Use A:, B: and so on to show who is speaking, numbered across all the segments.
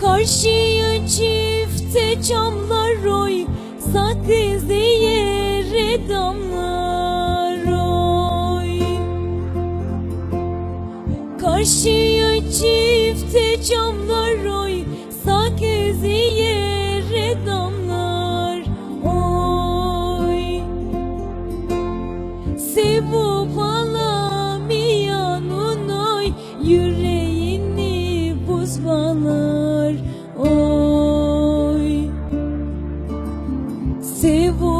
A: Karşıya çifte camlar oy Sakız yere damlar oy. Karşıya çifte camlar oy Sakız yere damlar oy. Sevup Senhor, oi, se você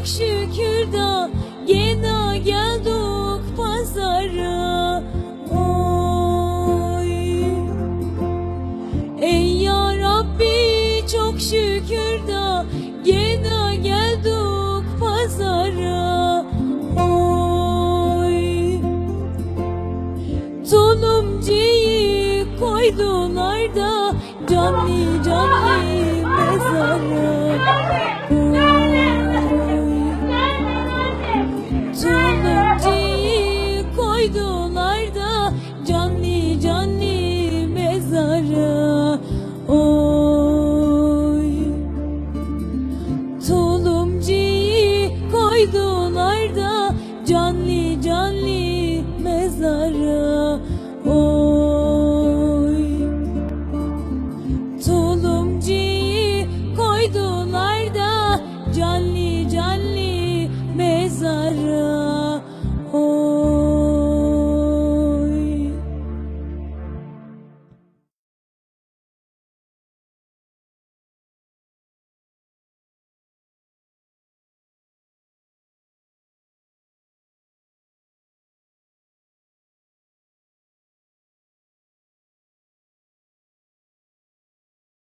A: çok şükür da gene geldik pazara Oy. Ey ya Rabbi çok şükür da gene geldik pazara Oy. Tulumcuyu koydular da canlı canlı doido!